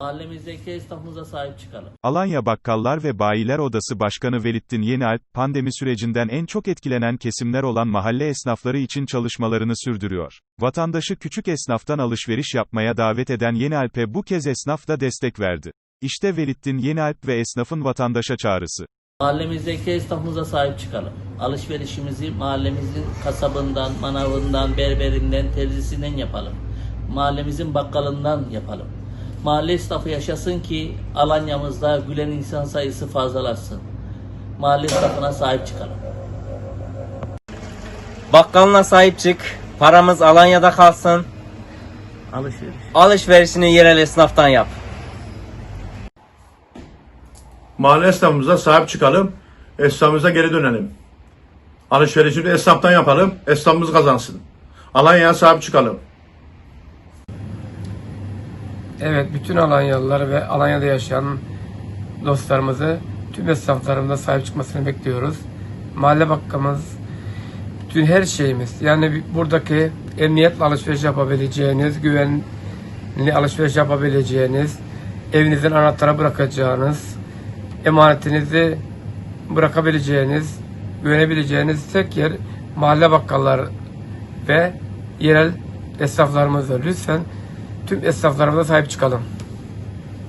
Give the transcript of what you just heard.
Mahallemizdeki esnafımıza sahip çıkalım. Alanya Bakkallar ve Bayiler Odası Başkanı Velittin Yenialp, pandemi sürecinden en çok etkilenen kesimler olan mahalle esnafları için çalışmalarını sürdürüyor. Vatandaşı küçük esnaftan alışveriş yapmaya davet eden Yenialp'e bu kez esnaf da destek verdi. İşte Velittin Yenialp ve esnafın vatandaşa çağrısı. Mahallemizdeki esnafımıza sahip çıkalım. Alışverişimizi mahallemizin kasabından, manavından, berberinden, terzisinden yapalım. Mahallemizin bakkalından yapalım. Mahalle esnafı yaşasın ki Alanya'mızda gülen insan sayısı fazlalaşsın. Mahalle esnafına sahip çıkalım. Bakkalına sahip çık. Paramız Alanya'da kalsın. Alışveriş. Alışverişini yerel esnaftan yap. Mahalle esnafımıza sahip çıkalım. Esnafımıza geri dönelim. Alışverişini esnaftan yapalım. Esnafımız kazansın. Alanya'ya sahip çıkalım. Evet, bütün Alanyalılar ve Alanya'da yaşayan dostlarımızı tüm esnaflarımıza sahip çıkmasını bekliyoruz. Mahalle bakkamız, bütün her şeyimiz, yani buradaki emniyetle alışveriş yapabileceğiniz, güvenli alışveriş yapabileceğiniz, evinizin anahtarı bırakacağınız, emanetinizi bırakabileceğiniz, güvenebileceğiniz tek yer mahalle bakkallar ve yerel esnaflarımızdır. Lütfen tüm esnaflarımıza sahip çıkalım.